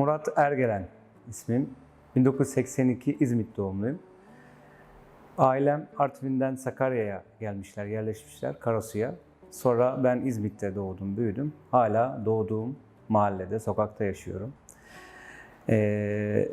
Murat Ergelen ismim. 1982 İzmit doğumluyum. Ailem Artvin'den Sakarya'ya gelmişler, yerleşmişler Karasu'ya. Sonra ben İzmit'te doğdum, büyüdüm. Hala doğduğum mahallede, sokakta yaşıyorum. Ee,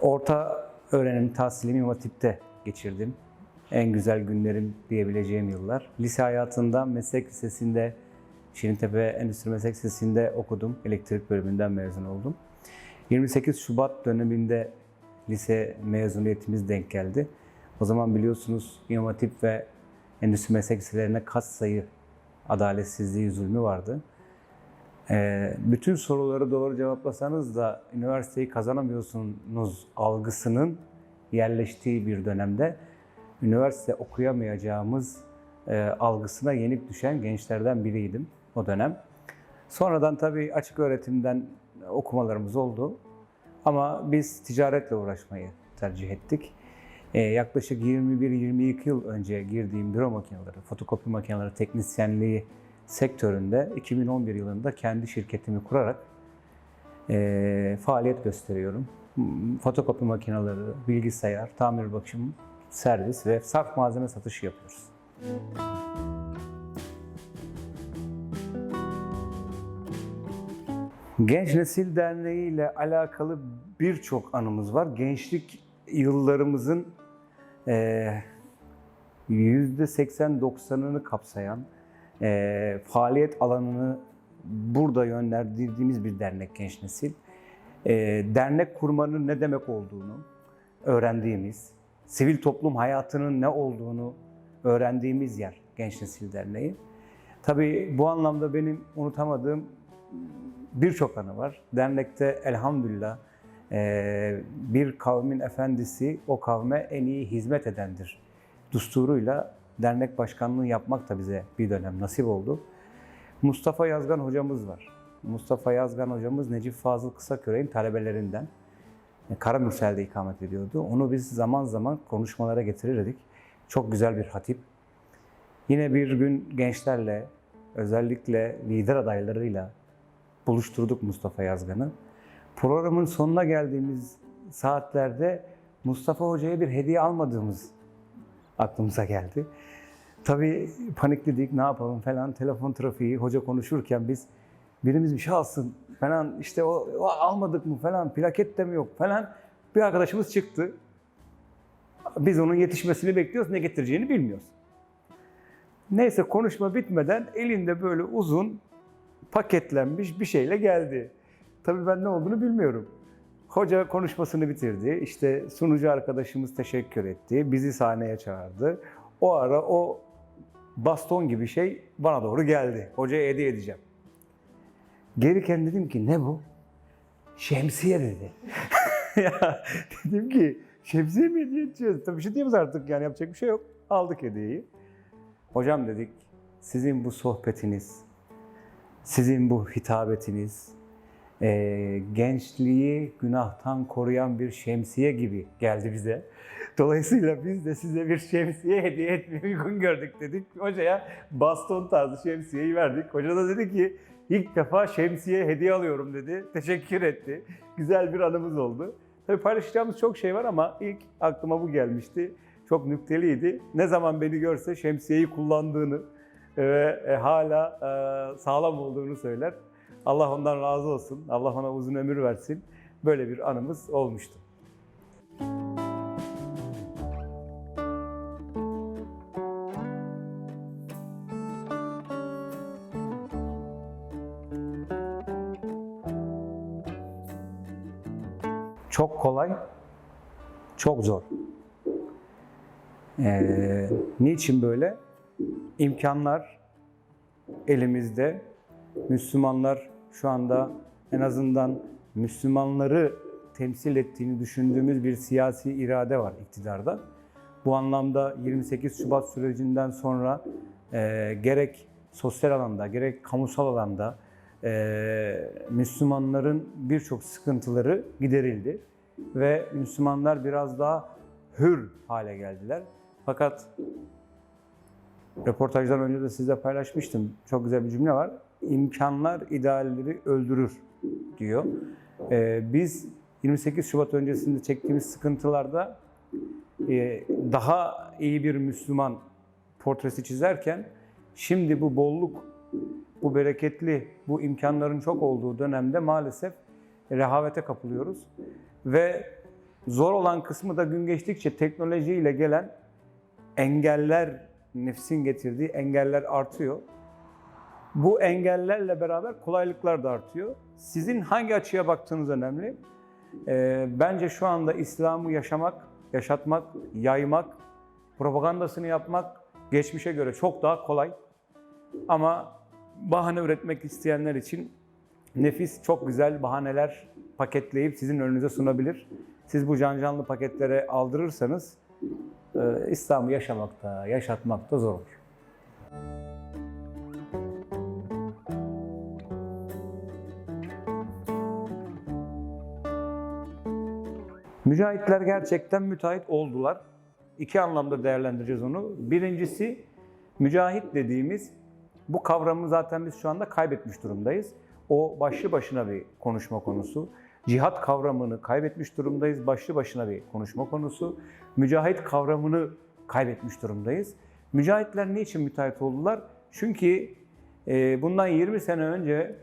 orta öğrenim tahsilimi Hatip'te geçirdim. En güzel günlerim diyebileceğim yıllar. Lise hayatında meslek lisesinde, Şirintepe Endüstri Meslek Lisesi'nde okudum. Elektrik bölümünden mezun oldum. 28 Şubat döneminde lise mezuniyetimiz denk geldi. O zaman biliyorsunuz Hatip ve Endüstri Meslek Liselerine kat sayı adaletsizliği, zulmü vardı. Ee, bütün soruları doğru cevaplasanız da üniversiteyi kazanamıyorsunuz algısının yerleştiği bir dönemde üniversite okuyamayacağımız e, algısına yenik düşen gençlerden biriydim o dönem. Sonradan tabii açık öğretimden okumalarımız oldu. Ama biz ticaretle uğraşmayı tercih ettik. Ee, yaklaşık 21-22 yıl önce girdiğim büro makineleri, fotokopi makineleri teknisyenliği sektöründe 2011 yılında kendi şirketimi kurarak e, faaliyet gösteriyorum. Fotokopi makineleri, bilgisayar, tamir bakım, servis ve saf malzeme satışı yapıyoruz. Genç Nesil Derneği ile alakalı birçok anımız var. Gençlik yıllarımızın eee %80-90'ını kapsayan eee, faaliyet alanını burada yönlendirdiğimiz bir dernek Genç Nesil. Eee, dernek kurmanın ne demek olduğunu öğrendiğimiz, sivil toplum hayatının ne olduğunu öğrendiğimiz yer Genç Nesil Derneği. Tabii bu anlamda benim unutamadığım birçok anı var. Dernekte elhamdülillah eee, bir kavmin efendisi o kavme en iyi hizmet edendir. Dusturuyla dernek başkanlığı yapmak da bize bir dönem nasip oldu. Mustafa Yazgan hocamız var. Mustafa Yazgan hocamız Necip Fazıl Kısaküre'nin talebelerinden. E, Karamürsel'de ikamet ediyordu. Onu biz zaman zaman konuşmalara getirirdik. Çok güzel bir hatip. Yine bir gün gençlerle, özellikle lider adaylarıyla buluşturduk Mustafa Yazgan'ı. Programın sonuna geldiğimiz saatlerde Mustafa Hoca'ya bir hediye almadığımız aklımıza geldi. Tabii panikledik, ne yapalım falan, telefon trafiği, hoca konuşurken biz birimiz bir şey alsın falan, işte o, o almadık mı falan, plaket de mi yok falan. Bir arkadaşımız çıktı. Biz onun yetişmesini bekliyoruz, ne getireceğini bilmiyoruz. Neyse konuşma bitmeden elinde böyle uzun paketlenmiş bir şeyle geldi. Tabii ben ne olduğunu bilmiyorum. Hoca konuşmasını bitirdi. İşte sunucu arkadaşımız teşekkür etti. Bizi sahneye çağırdı. O ara o baston gibi şey bana doğru geldi. Hocaya hediye edeceğim. Gelirken dedim ki ne bu? Şemsiye dedi. ya dedim ki şemsiye mi hediye edeceğiz? Tabii bir şey diyemez artık yani yapacak bir şey yok. Aldık hediyeyi. Hocam dedik sizin bu sohbetiniz, sizin bu hitabetiniz, e, gençliği günahtan koruyan bir şemsiye gibi geldi bize. Dolayısıyla biz de size bir şemsiye hediye etmeyi uygun gördük dedik. Hocaya baston tarzı şemsiyeyi verdik. Hoca da dedi ki ilk defa şemsiye hediye alıyorum dedi. Teşekkür etti. Güzel bir anımız oldu. Tabii paylaşacağımız çok şey var ama ilk aklıma bu gelmişti. Çok nükteliydi. Ne zaman beni görse şemsiyeyi kullandığını ve e, hala e, sağlam olduğunu söyler. Allah ondan razı olsun. Allah ona uzun ömür versin. Böyle bir anımız olmuştu. Çok kolay, çok zor. Ee, niçin böyle? İmkanlar elimizde. Müslümanlar şu anda en azından Müslümanları temsil ettiğini düşündüğümüz bir siyasi irade var iktidarda. Bu anlamda 28 Şubat sürecinden sonra e, gerek sosyal alanda gerek kamusal alanda e, Müslümanların birçok sıkıntıları giderildi ve Müslümanlar biraz daha hür hale geldiler. Fakat röportajdan önce de sizle paylaşmıştım. Çok güzel bir cümle var. İmkanlar idealleri öldürür diyor. Ee, biz 28 Şubat öncesinde çektiğimiz sıkıntılarda e, daha iyi bir Müslüman portresi çizerken şimdi bu bolluk, bu bereketli, bu imkanların çok olduğu dönemde maalesef rehavete kapılıyoruz. Ve zor olan kısmı da gün geçtikçe teknolojiyle gelen engeller, nefsin getirdiği engeller artıyor. Bu engellerle beraber kolaylıklar da artıyor. Sizin hangi açıya baktığınız önemli. Ee, bence şu anda İslam'ı yaşamak, yaşatmak, yaymak, propagandasını yapmak geçmişe göre çok daha kolay. Ama bahane üretmek isteyenler için nefis çok güzel bahaneler paketleyip sizin önünüze sunabilir. Siz bu can canlı paketlere aldırırsanız e, İslam'ı yaşamakta, yaşatmakta zor olur. Mücahitler gerçekten müteahhit oldular. İki anlamda değerlendireceğiz onu. Birincisi mücahit dediğimiz bu kavramı zaten biz şu anda kaybetmiş durumdayız. O başlı başına bir konuşma konusu. Cihat kavramını kaybetmiş durumdayız. Başlı başına bir konuşma konusu. Mücahit kavramını kaybetmiş durumdayız. Mücahitler niçin müteahhit oldular? Çünkü e, bundan 20 sene önce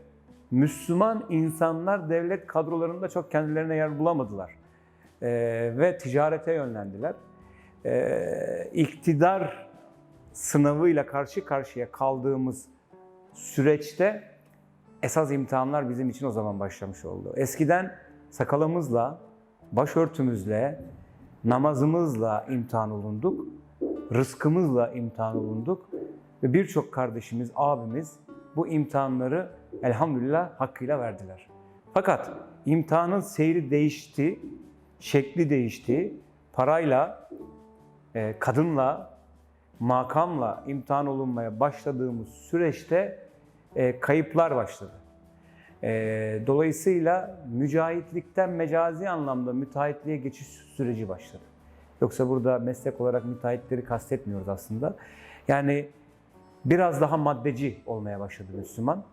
Müslüman insanlar devlet kadrolarında çok kendilerine yer bulamadılar. E, ve ticarete yönlendiler. E, iktidar sınavıyla karşı karşıya kaldığımız süreçte esas imtihanlar bizim için o zaman başlamış oldu. Eskiden sakalımızla, başörtümüzle, namazımızla imtihan olunduk, rızkımızla imtihan olunduk ve birçok kardeşimiz, abimiz bu imtihanları elhamdülillah hakkıyla verdiler. Fakat imtihanın seyri değişti, şekli değişti. Parayla, e, kadınla, makamla imtihan olunmaya başladığımız süreçte e, kayıplar başladı. E, dolayısıyla mücahitlikten mecazi anlamda müteahhitliğe geçiş süreci başladı. Yoksa burada meslek olarak müteahhitleri kastetmiyoruz aslında. Yani biraz daha maddeci olmaya başladı Müslüman.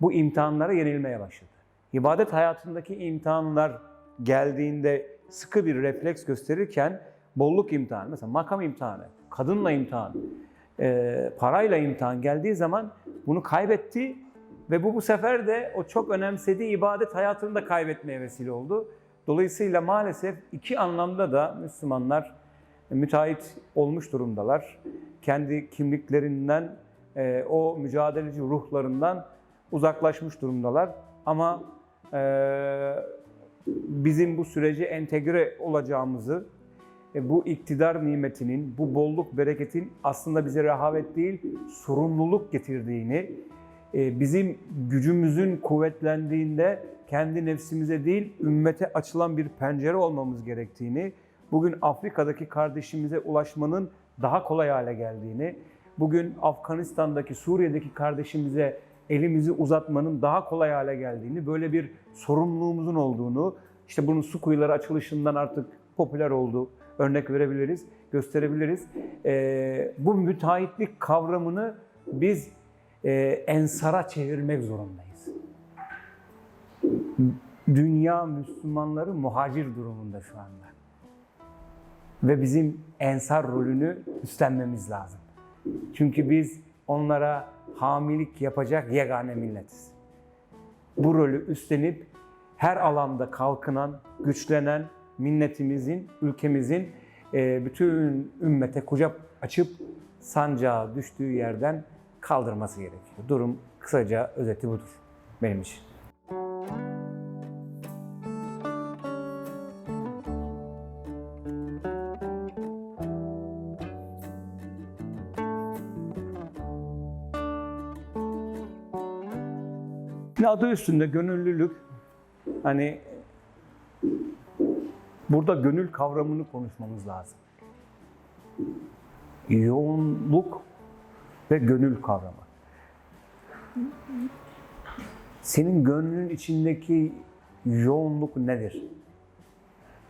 Bu imtihanlara yenilmeye başladı. İbadet hayatındaki imtihanlar geldiğinde sıkı bir refleks gösterirken bolluk imtihanı, mesela makam imtihanı, kadınla imtihan, e, parayla imtihan geldiği zaman bunu kaybetti ve bu bu sefer de o çok önemsediği ibadet hayatını da kaybetmeye vesile oldu. Dolayısıyla maalesef iki anlamda da Müslümanlar müteahhit olmuş durumdalar. Kendi kimliklerinden, e, o mücadeleci ruhlarından uzaklaşmış durumdalar. Ama e, bizim bu sürece entegre olacağımızı, e, bu iktidar nimetinin, bu bolluk bereketin aslında bize rehavet değil, sorumluluk getirdiğini, e, bizim gücümüzün kuvvetlendiğinde kendi nefsimize değil, ümmete açılan bir pencere olmamız gerektiğini, bugün Afrika'daki kardeşimize ulaşmanın daha kolay hale geldiğini, bugün Afganistan'daki, Suriye'deki kardeşimize elimizi uzatmanın daha kolay hale geldiğini, böyle bir sorumluluğumuzun olduğunu, işte bunun su kuyuları açılışından artık popüler oldu, örnek verebiliriz, gösterebiliriz. Ee, bu müteahhitlik kavramını biz e, ensara çevirmek zorundayız. Dünya Müslümanları muhacir durumunda şu anda. Ve bizim ensar rolünü üstlenmemiz lazım. Çünkü biz onlara hamilik yapacak yegane milletiz. Bu rolü üstlenip her alanda kalkınan, güçlenen minnetimizin, ülkemizin e, bütün ümmete kucak açıp sancağı düştüğü yerden kaldırması gerekiyor. Durum kısaca özeti budur benim için. Şimdi adı üstünde gönüllülük. Hani burada gönül kavramını konuşmamız lazım. Yoğunluk ve gönül kavramı. Senin gönlün içindeki yoğunluk nedir?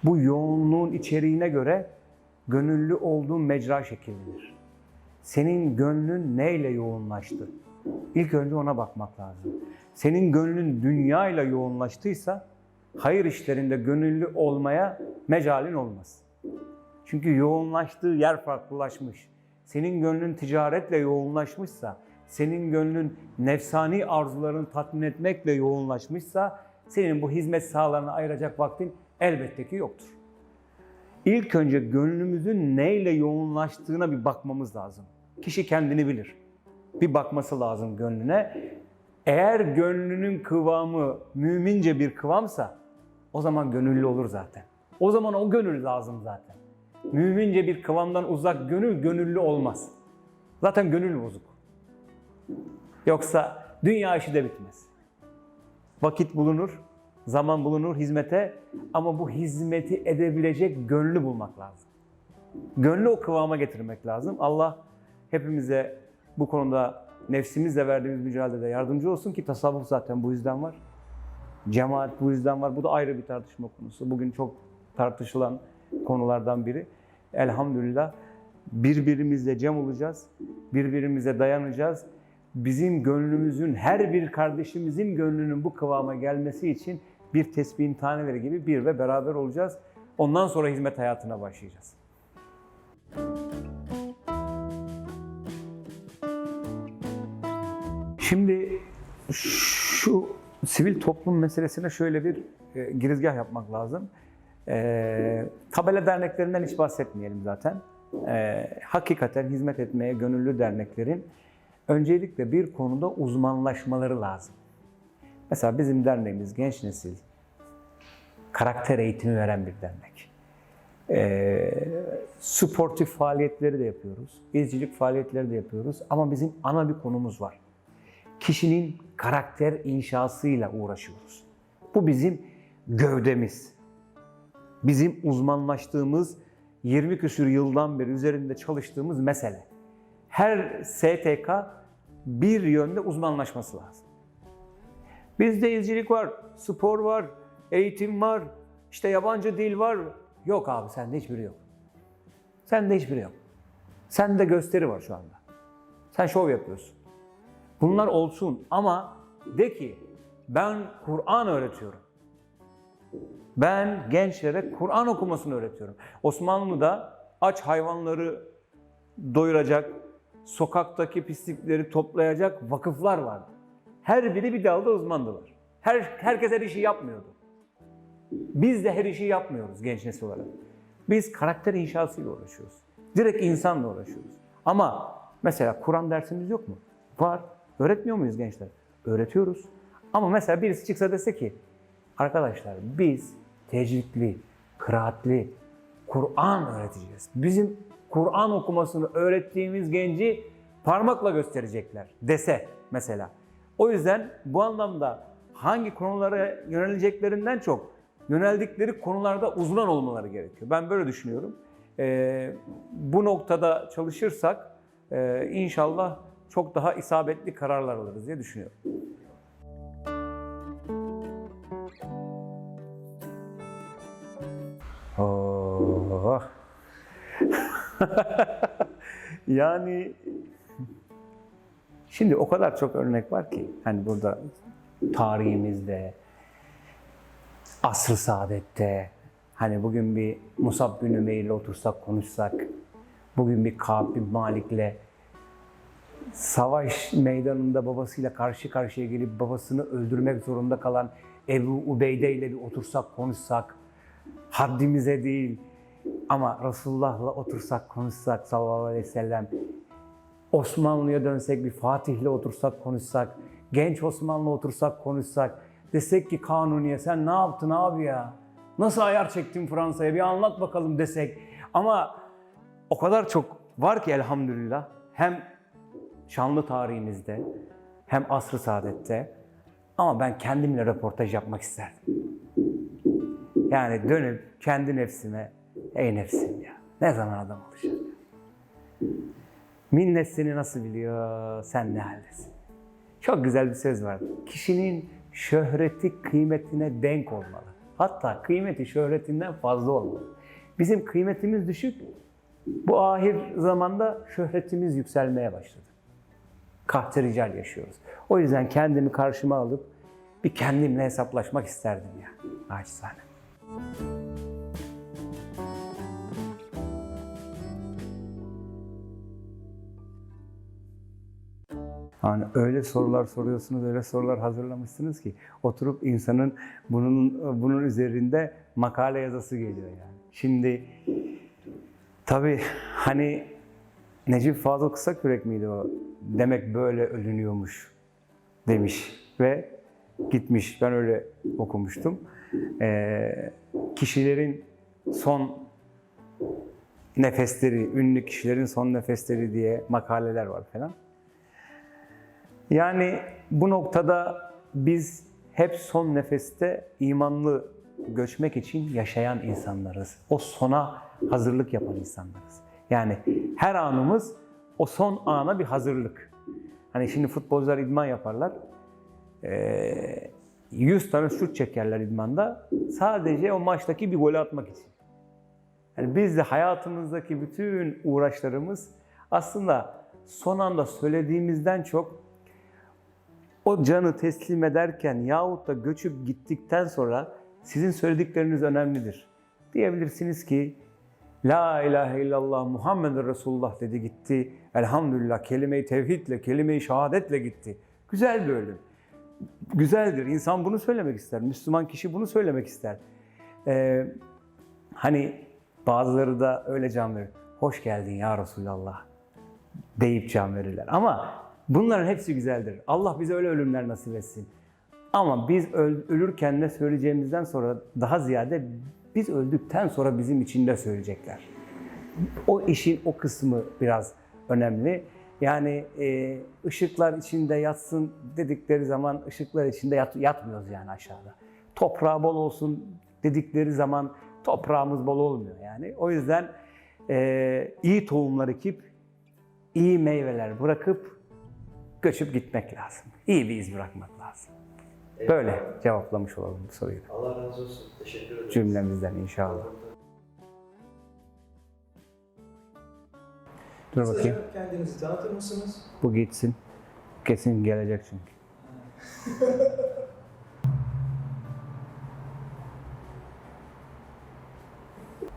Bu yoğunluğun içeriğine göre gönüllü olduğun mecra şekillenir. Senin gönlün neyle yoğunlaştı? İlk önce ona bakmak lazım. Senin gönlün dünya ile yoğunlaştıysa hayır işlerinde gönüllü olmaya mecalin olmaz. Çünkü yoğunlaştığı yer farklılaşmış. Senin gönlün ticaretle yoğunlaşmışsa, senin gönlün nefsani arzularını tatmin etmekle yoğunlaşmışsa, senin bu hizmet sahalarına ayıracak vaktin elbette ki yoktur. İlk önce gönlümüzün neyle yoğunlaştığına bir bakmamız lazım. Kişi kendini bilir. Bir bakması lazım gönlüne. Eğer gönlünün kıvamı mümince bir kıvamsa o zaman gönüllü olur zaten. O zaman o gönül lazım zaten. Mümince bir kıvamdan uzak gönül gönüllü olmaz. Zaten gönül bozuk. Yoksa dünya işi de bitmez. Vakit bulunur, zaman bulunur hizmete ama bu hizmeti edebilecek gönlü bulmak lazım. Gönlü o kıvama getirmek lazım. Allah hepimize bu konuda nefsimizle verdiğimiz mücadelede yardımcı olsun ki tasavvuf zaten bu yüzden var. Cemaat bu yüzden var. Bu da ayrı bir tartışma konusu. Bugün çok tartışılan konulardan biri. Elhamdülillah birbirimizle cem olacağız. Birbirimize dayanacağız. Bizim gönlümüzün, her bir kardeşimizin gönlünün bu kıvama gelmesi için bir tesbihin taneleri gibi bir ve beraber olacağız. Ondan sonra hizmet hayatına başlayacağız. Şimdi şu sivil toplum meselesine şöyle bir e, girizgah yapmak lazım. E, tabela derneklerinden hiç bahsetmeyelim zaten. E, hakikaten hizmet etmeye gönüllü derneklerin öncelikle bir konuda uzmanlaşmaları lazım. Mesela bizim derneğimiz Genç Nesil karakter eğitimi veren bir dernek. E, sportif faaliyetleri de yapıyoruz, izcilik faaliyetleri de yapıyoruz ama bizim ana bir konumuz var kişinin karakter inşasıyla uğraşıyoruz. Bu bizim gövdemiz. Bizim uzmanlaştığımız 20 küsür yıldan beri üzerinde çalıştığımız mesele. Her STK bir yönde uzmanlaşması lazım. Bizde izcilik var, spor var, eğitim var, işte yabancı dil var. Yok abi sende hiçbiri yok. Sende hiçbiri yok. Sende gösteri var şu anda. Sen şov yapıyorsun. Bunlar olsun ama de ki ben Kur'an öğretiyorum. Ben gençlere Kur'an okumasını öğretiyorum. Osmanlı'da aç hayvanları doyuracak, sokaktaki pislikleri toplayacak vakıflar vardı. Her biri bir dalda uzmandılar. Her, herkes her işi yapmıyordu. Biz de her işi yapmıyoruz genç nesil olarak. Biz karakter inşasıyla uğraşıyoruz. Direkt insanla uğraşıyoruz. Ama mesela Kur'an dersimiz yok mu? Var. Öğretmiyor muyuz gençler? Öğretiyoruz. Ama mesela birisi çıksa dese ki arkadaşlar biz tecvidli, kıraatli Kur'an öğreteceğiz. Bizim Kur'an okumasını öğrettiğimiz genci parmakla gösterecekler dese mesela. O yüzden bu anlamda hangi konulara yöneleceklerinden çok yöneldikleri konularda uzman olmaları gerekiyor. Ben böyle düşünüyorum. Ee, bu noktada çalışırsak e, inşallah çok daha isabetli kararlar alırız diye düşünüyorum. Oh. yani şimdi o kadar çok örnek var ki hani burada tarihimizde, asr-ı saadette, hani bugün bir Musab bin Ümeyr otursak konuşsak, bugün bir Ka'b bin Malik'le savaş meydanında babasıyla karşı karşıya gelip babasını öldürmek zorunda kalan Ebu Ubeyde ile bir otursak konuşsak, haddimize değil ama Resulullah'la otursak konuşsak sallallahu aleyhi ve sellem, Osmanlı'ya dönsek bir Fatih'le otursak konuşsak, genç Osmanlı otursak konuşsak, desek ki Kanuni'ye sen ne yaptın abi ya? Nasıl ayar çektin Fransa'ya bir anlat bakalım desek. Ama o kadar çok var ki elhamdülillah hem şanlı tarihimizde hem asr-ı saadette ama ben kendimle röportaj yapmak isterdim. Yani dönüp kendi nefsime, ey nefsim ya ne zaman adam olacak? Minnet seni nasıl biliyor, sen ne haldesin? Çok güzel bir söz var. Kişinin şöhreti kıymetine denk olmalı. Hatta kıymeti şöhretinden fazla olmalı. Bizim kıymetimiz düşük. Bu ahir zamanda şöhretimiz yükselmeye başladı. Kahte rical yaşıyoruz. O yüzden kendimi karşıma alıp bir kendimle hesaplaşmak isterdim ya. Naçizane. Yani öyle sorular soruyorsunuz, öyle sorular hazırlamışsınız ki oturup insanın bunun bunun üzerinde makale yazısı geliyor yani. Şimdi tabii hani Necip Fazıl Kısakürek miydi o? Demek böyle ölünüyormuş demiş ve gitmiş. Ben öyle okumuştum. Ee, kişilerin son nefesleri, ünlü kişilerin son nefesleri diye makaleler var falan. Yani bu noktada biz hep son nefeste imanlı göçmek için yaşayan insanlarız. O sona hazırlık yapan insanlarız. Yani her anımız o son ana bir hazırlık. Hani şimdi futbolcular idman yaparlar. Ee, 100 tane şut çekerler idmanda. Sadece o maçtaki bir gol atmak için. Yani biz de hayatımızdaki bütün uğraşlarımız aslında son anda söylediğimizden çok o canı teslim ederken yahut da göçüp gittikten sonra sizin söyledikleriniz önemlidir. Diyebilirsiniz ki La ilahe illallah Muhammed Resulullah dedi gitti. Elhamdülillah kelime-i tevhidle, kelime-i şehadetle gitti. Güzel bir ölüm. Güzeldir. İnsan bunu söylemek ister. Müslüman kişi bunu söylemek ister. Ee, hani bazıları da öyle can verir. Hoş geldin ya Resulallah deyip can verirler. Ama bunların hepsi güzeldir. Allah bize öyle ölümler nasip etsin. Ama biz öl- ölürken ne söyleyeceğimizden sonra daha ziyade biz öldükten sonra bizim için de söyleyecekler. O işin o kısmı biraz önemli. Yani e, ışıklar içinde yatsın dedikleri zaman ışıklar içinde yat, yatmıyoruz yani aşağıda. Toprağı bol olsun dedikleri zaman toprağımız bol olmuyor yani. O yüzden e, iyi tohumlar ekip iyi meyveler bırakıp göçüp gitmek lazım. İyi bir iz bırakmak lazım. Böyle cevaplamış olalım bu soruyu. Allah razı olsun. Teşekkür ederim. cümlemizden inşallah. Dur bakayım. Kendinizi tanıtır mısınız? Bu gitsin. Kesin gelecek çünkü.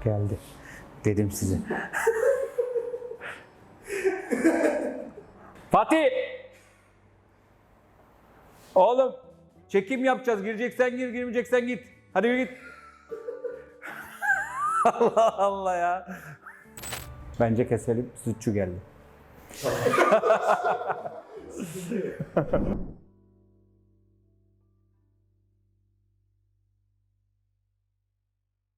Geldi. Dedim size. Fatih! Oğlum çekim yapacağız. Gireceksen gir, girmeyeceksen git. Hadi yürü git. Allah Allah ya. Bence keselim. Sütçü geldi.